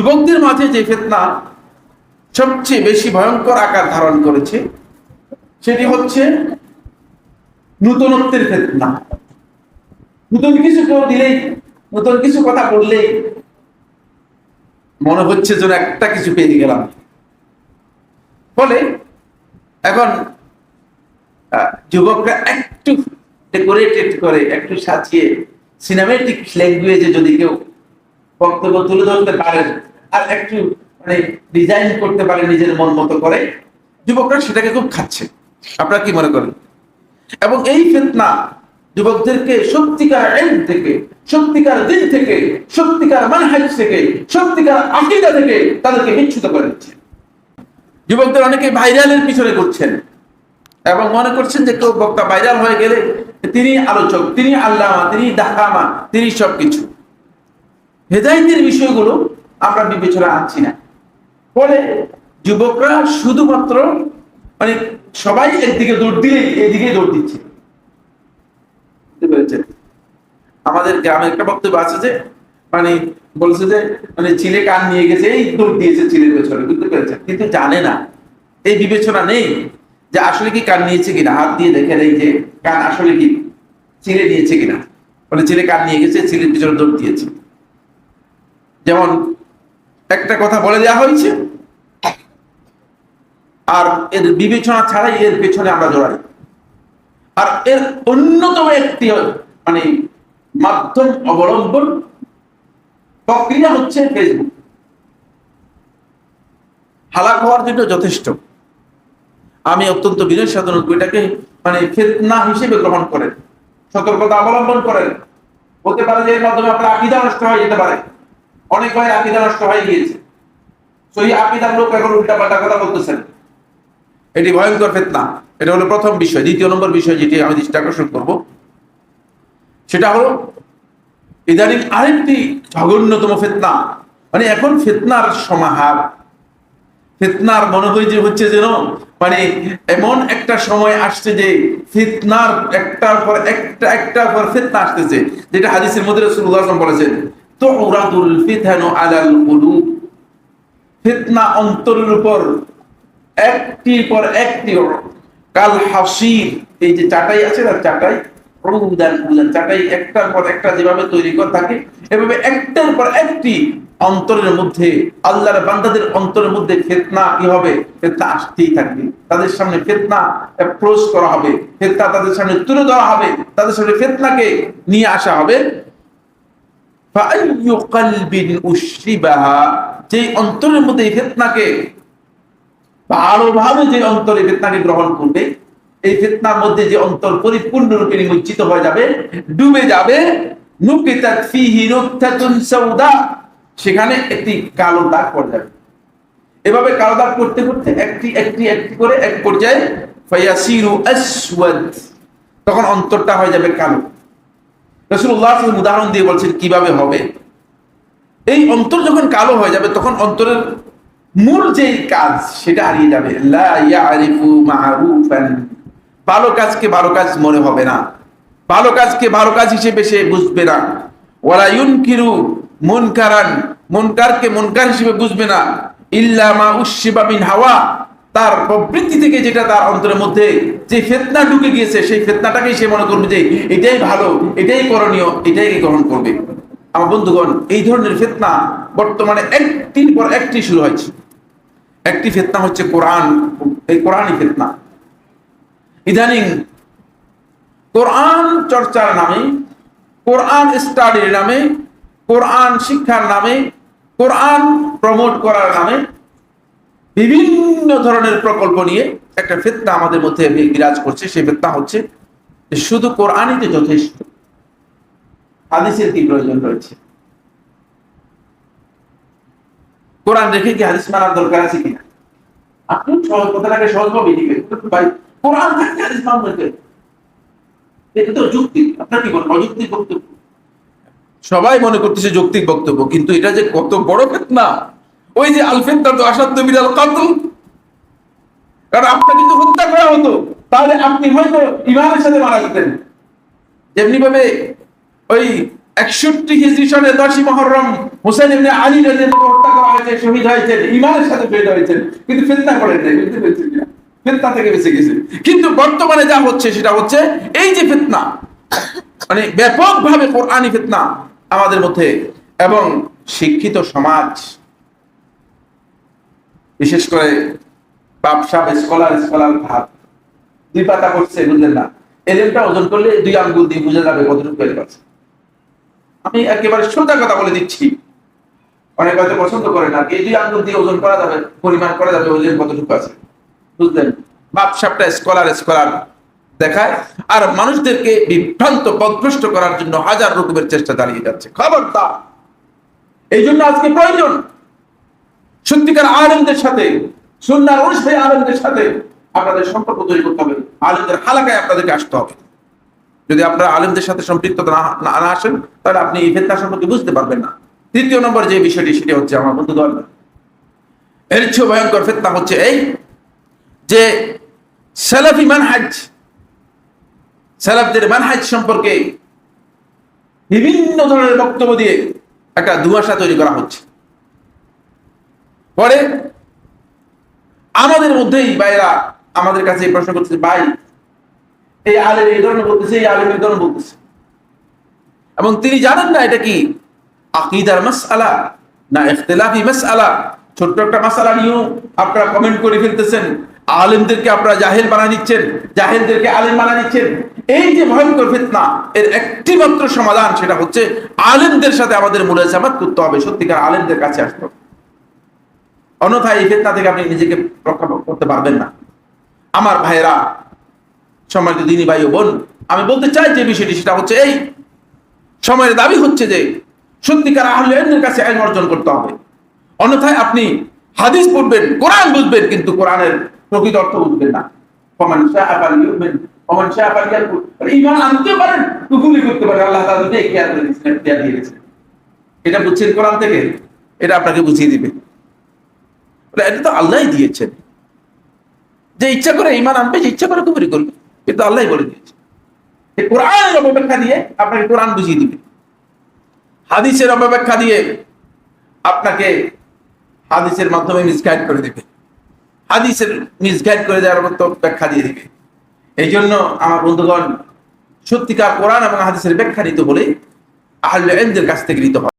যুবকদের মাঝে যে ফেতনা সবচেয়ে বেশি ভয়ঙ্কর আকার ধারণ করেছে, সেটি হচ্ছে নূতনত্বের ফেতনা। নতুন কিছু কেউ দিলেই, নতুন কিছু কথা বললেই মনে হচ্ছে যেন একটা কিছু পেয়ে গেলাম। ফলে এখন যুবকরা একটু ডেকোরেটেড করে, একটু সাজিয়ে সিনেমেটিক ল্যাঙ্গুয়েজে যদি কেউ বক্তব্য তুলে ধরতে পারেন আর একটু মানে ডিজাইন করতে পারে নিজের মন মতো করে, যুবকরা সেটাকে খুব খাচ্ছে। আপনারা কি মনে করেন? এবং এই ফেতনা যুবকদেরকে সত্যিকার এল থেকে, সত্যিকার দিন থেকে, সত্যিকার মানহাজ থেকে, সত্যিকার আকিদা থেকে তাদেরকে বিচ্ছুত করে দিচ্ছে। যুবকদের অনেকে ভাইরালের পিছনে করছেন এবং মনে করছেন যে কেউ বক্তা ভাইরাল হয়ে গেলে তিনি আলোচক, তিনি আল্লামা, তিনি দাহামা, তিনি সবকিছু। হেদায়তের বিষয়গুলো আমরা বিবেচনা আনছি না। ফলে যুবকরা শুধুমাত্র মানে সবাই একদিকে দৌড় দিলেই এইদিকে দৌড় দিচ্ছে। আমাদের গ্রামে একটা বক্তব্য আছে যে মানে বলছে যে মানে ছেলে কান নিয়ে গেছে এই দৌড় দিয়েছে ছেলের পেছনে, বুঝতে পেরেছেন? কিন্তু জানে না। এই বিবেচনা নেই যে আসলে কি কান নিয়েছে কিনা। হাত দিয়ে দেখে নেই যে কান আসলে কি ছেলে নিয়েছে কিনা। মানে ছেলে কান নিয়ে গেছে ছেলের পিছনে দৌড় দিয়েছে। যেমন একটা কথা বলে দেওয়া হয়েছে। আর এর বিবেচনা ছাড়াই এর পেছনে আমরা জড়াই। আর এর অন্যতম একটি মানে মাধ্যম অবলম্বন প্রক্রিয়া হচ্ছে ফেসবুক হালাক হওয়ার জন্য যথেষ্ট। আমি অত্যন্ত বিনয় সাধারণ এটাকে মানে ফেতনা হিসেবে গ্রহণ করেন। সতর্কতা অবলম্বন করেন। হতে পারে যে এর মাধ্যমে আপনার আকিদা নষ্ট হয়ে যেতে পারে। অনেক ভাই আকিদা নষ্ট হয়ে গিয়েছে। সেই আকিদার লোক এখন উল্টা পাল্টা কথা বলতেছেন। এটি ভয়ঙ্কর ফেতনা। এটা হলো প্রথম বিষয়। দ্বিতীয় নম্বর বিষয় যেটি আমি দৃষ্টি আকর্ষণ করব, সেটা হলো ইদানিং আরেকটি জঘন্যতম ফেতনা। মানে এখন ফেতনার সমাহার। ফিতনার মনে হয় যে হচ্ছে যেন মানে এমন একটা সময় আসছে যে ফিতনার একটার পর একটা, একটার পর ফিতনা আসতেছে, যেটা হাদিসের মধ্যে ওয়াসাল্লাম বলেছেন উপর একটি পর একটি চাটাই আছে চাটাই? একটার পর একটা যেভাবে তৈরি করে থাকে, এভাবে একটার পর একটি অন্তরের মধ্যে, আল্লাহর বান্দাদের অন্তরের মধ্যে ফেতনা কি হবে? ফেতনা আসতেই থাকবে। তাদের সামনে ফেতনা অ্যাপ্রোচ করা হবে। ফেতনা তাদের সামনে তুলে দেওয়া হবে। তাদের সামনে ফেতনাকে নিয়ে আসা হবে। যে অন্তরের মধ্যে এই ফেতনাকে ভালোভাবে যে ফেতনাকে গ্রহণ করবে, এই ফেতনার মধ্যে যে অন্তর পরিপূর্ণরূপে নিমজ্জিত হয়ে যাবে, ডুবে যাবে সেখানে একটি কালো দাগ পড়ে যাবে। এভাবে কালো দাগ করতে করতে একটি একটি একটি করে এক পর্যায়ে তখন অন্তরটা হয়ে যাবে কালো। সাল্লাল্লাহু উদাহরণ দিয়ে বলছেন, কীভাবে হবে? এই অন্তর যখন কালো হয়ে যাবে, তখন অন্তরের মূল যে কাজ, সেটা হারিয়ে যাবে। ভালো কাজকে ভালো কাজ মনে হবে না। ভালো কাজকে ভালো কাজ হিসেবে সে বুঝবে না। ওয়ালা ইউনকিরু মুনকারান। মুনকারকে মুনকার হিসেবে বুঝবে না। ইল্লা মা উশিবা মিন হাওয়া। তার প্রবৃত্তি থেকে যেটা তার অন্তরের মধ্যে যে ফেতনা ঢুকে গিয়েছে, সেই ফেতনাটাকেই সে মনে করবে যে এটাই ভালো, এটাই করণীয়, এটাই গ্রহণ করবে। আমার বন্ধুগণ, এই ধরনের ফেতনা বর্তমানে একটির পর একটি শুরু হয়েছে। একটি ফেতনা হচ্ছে কোরআন, এই কোরআনই ফেতনা। ইদানিং কোরআন চর্চার নামে, কোরআন স্টাডির নামে, কোরআন শিক্ষার নামে, কোরআন প্রমোট করার নামে বিভিন্ন ধরনের প্রকল্প নিয়ে একটা ফেতনা আমাদের মধ্যে বিরাজ করছে। সেই ফেতনা হচ্ছে শুধু কোরআনই তো যথেষ্ট। হাদিসের কি প্রয়োজন রয়েছে? কোরআন রেখে কি হাদিস মানার দরকার আছে কিনা? আপনি সহজ কথাটাকে সহজভাবে দিবেন ভাই, কোরআন থাকতে হাদিস মানবেন এটা তো যুক্তি আপনার কি বলেন অযৌক্তিক বক্তব্য? সবাই মনে করতেছে যৌক্তিক বক্তব্য, কিন্তু এটা যে কত বড় ফেতনা! ওই যে তো কাতল। কারণ কিন্তু হত্যা করা হতো, তাহলে আপনি হয়তো ইমানের সাথে মারা যেতেন। ভাবে ওই একষট্টি সনে দশই মহরম আলী হত্যা করা হয়েছে, শহীদ হয়েছেন ইমানের সাথে হয়েছেন। কিন্তু করেন নাই বুঝতে পেরেছেন থেকে বেঁচে গেছে। কিন্তু বর্তমানে যা হচ্ছে, সেটা হচ্ছে এই যে ফিতনা মানে ব্যাপকভাবে কোরআনি ফিতনা আমাদের মধ্যে। এবং শিক্ষিত সমাজ বিশেষ করে বাপসাপ স্কলার স্কলার ভাব। দুই পাতা করছে, বুঝলেন না? এলেমটা ওজন করলে দুই আঙ্গুল দিয়ে বুঝে যাবে কতটুকু এলেম আছে। আমি একেবারে সোজা কথা বলে দিচ্ছি। অনেক হয়তো পছন্দ করে না, এই দুই আঙ্গুল দিয়ে ওজন করা যাবে, পরিমাণ করা যাবে, ওজন কতটুকু আছে। বুঝলেন? বাপসাপটা স্কলার স্কলার দেখায়। আর মানুষদেরকে বিভ্রান্ত, পদভ্রষ্ট করার জন্য হাজার রকমের চেষ্টা চালিয়ে যাচ্ছে। খবরদার! এই জন্য আজকে প্রয়োজন সত্যিকার আলেমদের সাথে, সুন্নার অনুসারী আলেমদের সাথে আপনাদের সম্পর্ক তৈরি করতে হবে। আলেমদের হালাকায় আপনাদেরকে আসতে হবে। যদি আপনারা আলেমদের সাথে সম্পৃক্ততা না আসেন, তাহলে আপনি এই ফেতনা সম্পর্কে বুঝতে পারবেন না। তৃতীয় নম্বর যে বিষয়টি, সেটি হচ্ছে আমার বন্ধুগণ এর চেয়ে ভয়ঙ্কর ফেতনা হচ্ছে এই যে সেলাফি মানহাজ, সেলাফদের মানহাজ সম্পর্কে বিভিন্ন ধরনের বক্তব্য দিয়ে একটা দুয়াশা তৈরি করা হচ্ছে। পরে আমাদের মধ্যেই বাইরা আমাদের কাছে এই প্রশ্ন করতেছে, ভাই, এই আলেম এই ধরনের বলতেছে, এই আলেম এই ধরনের বলতেছে। এবং তিনি জানেন না এটা কি? আকিদার মাসআলা না ইখতিলাফি মাসআলা? ছোট্ট একটা মাসআলা নিয়েও আপনারা কমেন্ট করে ফেলতেছেন। আলেমদেরকে আপনারা জাহেল বানা নিচ্ছেন জাহেলদেরকে আলেম বানা নিচ্ছেন এই যে ভয়ঙ্কর ফিতনা, এর একটি মাত্র সমাধান সেটা হচ্ছে আলেমদের সাথে আমাদের মুলাজামাত করতে হবে। সত্যিকার আলেমদের কাছে আসতে হবে। অন্যথায় এই ফেতনা থেকে আপনি নিজেকে রক্ষা করতে পারবেন না। আমার ভাইয়েরা, সম্মানিত দিনী ভাই ও বোন, আমি বলতে চাই যে বিষয়টি, সেটা হচ্ছে এই। সময়ের দাবি হচ্ছে যে সত্যিকার আহলে কাছে আইন অর্জন করতে হবে। অন্যথায় আপনি হাদিস পড়বেন কোরআন বুঝবেন, কিন্তু কোরআনের প্রকৃত অর্থ বুঝবেন না। কমান কমান ঈমান আনতে পারেন করতে পারেন। আল্লাহ এটা বুঝছেন কোরআন থেকে? এটা আপনাকে বুঝিয়ে দিবে। এটা তো আল্লাহই দিয়েছেন। যে ইচ্ছা করে ইমান আনবে, যে ইচ্ছা করে কুফরি করবে কিন্তু আল্লাহই বলে দিয়েছে। কোরআনের অপব্যাখ্যা দিয়ে আপনাকে কোরআন বুঝিয়ে দিবে। হাদিসের অপব্যাখ্যা দিয়ে আপনাকে হাদিসের মাধ্যমে মিসগাইড করে দিবে। হাদিসের মিসগাইড করে দেওয়ার মতো ব্যাখ্যা দিয়ে দিবে। এই জন্য আমার বন্ধুগণ, সত্যিকার কোরআন এবং হাদিসের ব্যাখ্যা নিতে বলে আহলে ইলমের কাছ থেকে নিতে হবে।